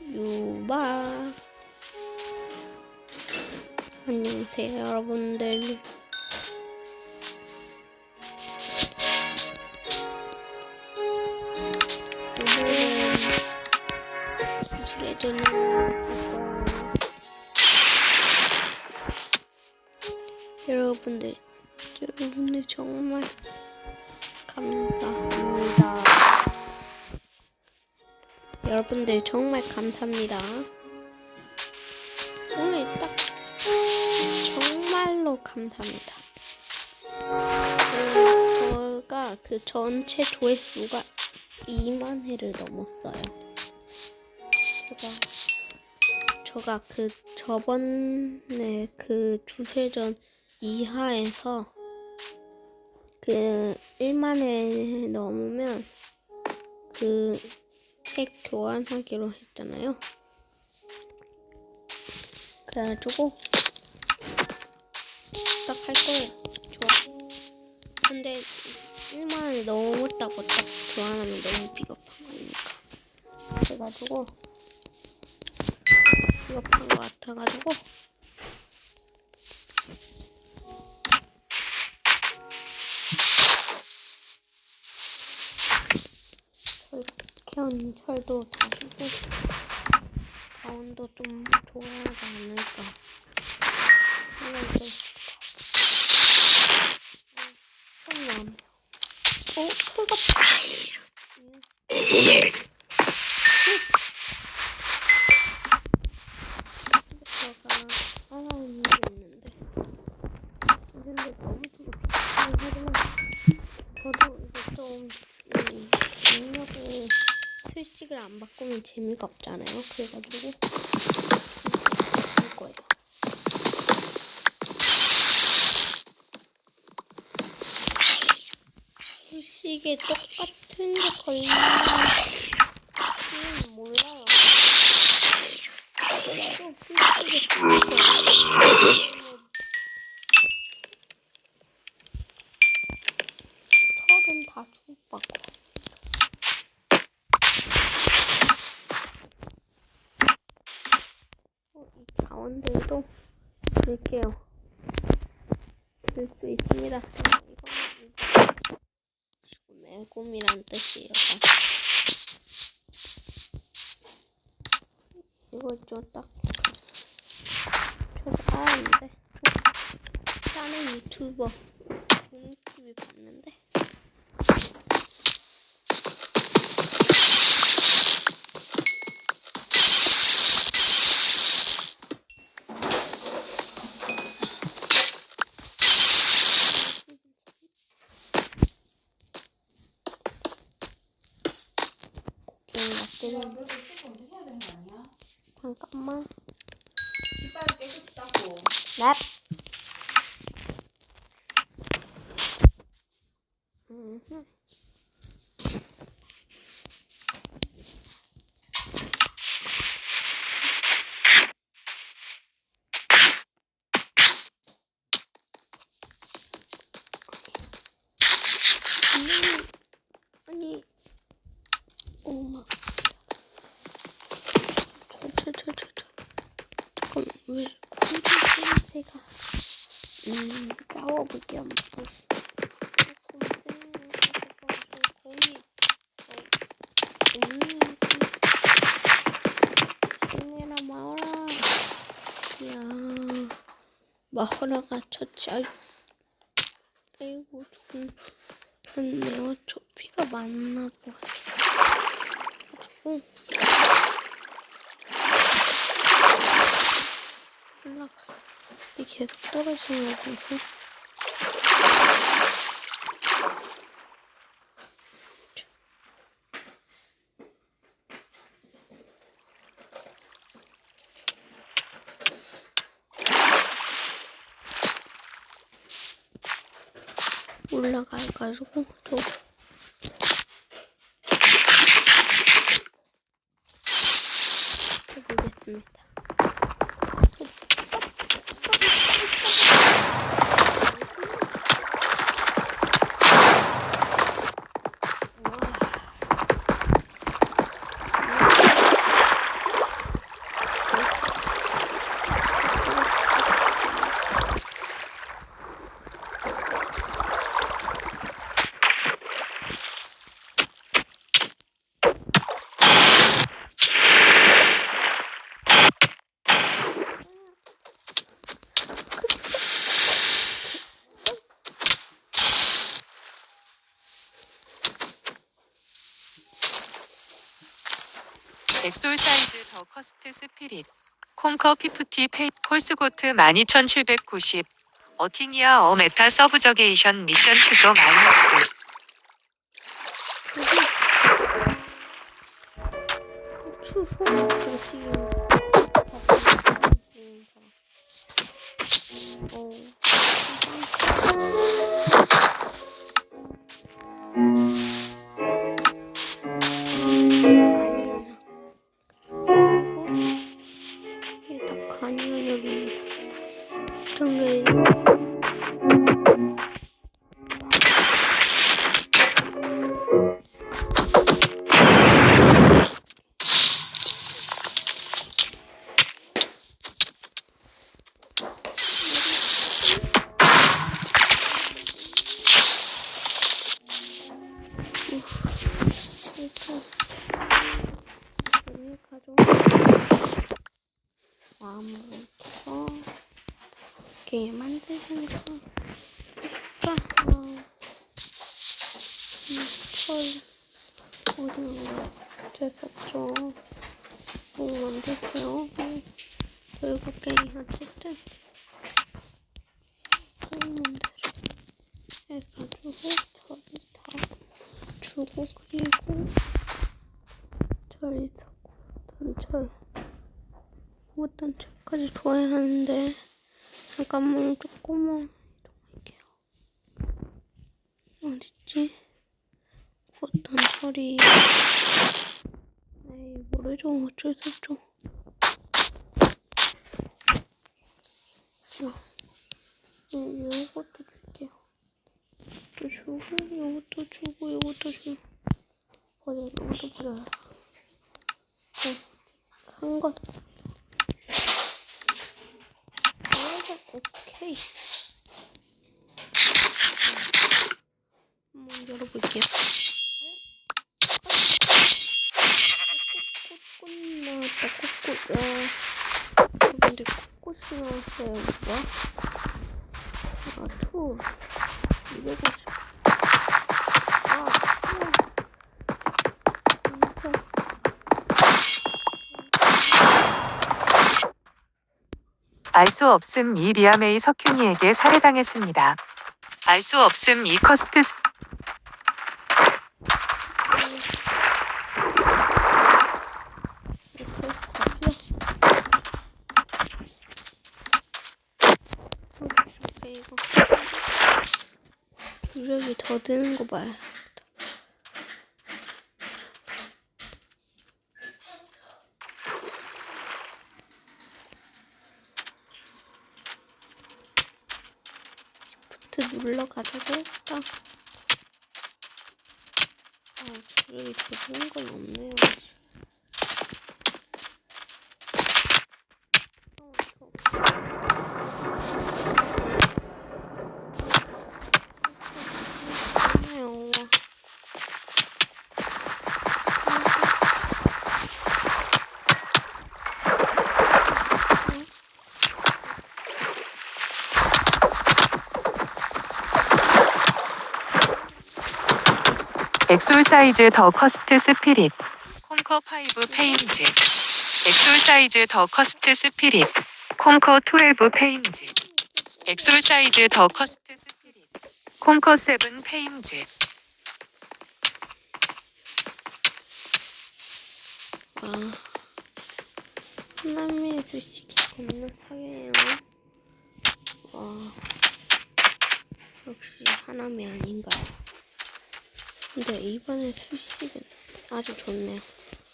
유바 안녕하세요 여러분들 오늘은 지뢰전을 여러분들 여러분들 정말 감사합니다. 여러분들 정말 감사합니다. 정말 딱 정말로 감사합니다. 그, 저가 그 전체 조회수가 2만 회를 넘었어요. 제가 저가 그 저번에 그 주세전 이하에서 그 1만 회 넘으면 그 책 교환하기로 했잖아요. 그래가지고 딱 할 거예요. 좋아. 근데 1만 원이 넘었다고 딱 교환하면 너무 비겁한 거니까. 그래가지고 비겁한 거 같아가지고 캐온 철도 다 주고 가온도 좀 좋아하지 않을까 생각이 손나네요 어? 철가 제가 알아온 일이 있는데 근데 너무 지금 하지만 저도 이제 좀 음, 능력을 수식을 안 바꾸면 재미가 없잖아요. 그래가지고 할 거예요. 수식에 똑같은 게 걸리면 몰라요. 수식에 털은 다 주고받고. 어, 이 가운데도 넣을게요. 넣을 수 있습니다. 이거는 이거 매곰이란 뜻이에요. 이거 좀딱 저거 알았는데 다른 유튜버 공TV 봤는데 지금 야, 놔두면 너도 책 먼저 해야 되는 거 아니야? 잠깐만. 이빨 깨끗이 닦고. 랩. 음흠. 아니, 아니, 엄마. 저, 저, 저, 저, 저. 잠깐만, 왜, 콘텐츠가, 음. 뭐. 음. 야, 마호라가 처치, 아이, 아이고, 죽은, 근데요, 저 피가 많나 봐. 가지고, 올라가. 이 계속 떨어지는 거 보소. 올라가가지고 또 해보겠습니다. 와. 엑솔 사이즈 더 커스트 스피릿 콩커 피프티 페이 콜스고트 12790 어티니아 어 메타 서브저게이션 미션 취소 마이너스. 추 소문 들으 olsun böyle. Vamos. 이렇게 만들면서 아, 어, 이철 어딘가 됐었죠. 뭐 만들게요. 음, 결국에 어쨌든. 음, 만들어 해가지고 저를 다 주고 그리고 저리서 단철 어떤 철까지 둬야 하는데 잠깐만 조금만 이동할게요. 어딨지? 어떤 철이. 에이 모르죠 어쩔 수 없죠. 어, 음, 요것도 줄게요. 또 주고 요것도 주고 요것도 주고. 버려 요것도 버려요. 네, 한 것 오케이 한번 열어볼게요 꽃꽃 나왔다 꽃꽃 야 근데 꽃꽃이 나왔어요 뭐야 아투 아투 이거 알수 없음 이 리아메이 석윤이에게 살해당했습니다. 알 수 없음 이 커스트 스- 주력이 더 드는 거 봐요. 부트 눌러 가지고 딱. 아, 주력이 더 드는 건 없네요. 어, 저. 아유. 엑솔 사이즈 더 커스트 스피릿 콩커 5 페임즈 엑솔 사이즈 더 커스트 스피릿 콩커 12 페임즈 엑솔 사이즈 더 커스트 스피릿 콩커 7 페임즈 와. 하나미의 수식이 겁나 사게요. 와. 역시 하나미 아닌가요? 근데 이번에 수식은 아주 좋네요.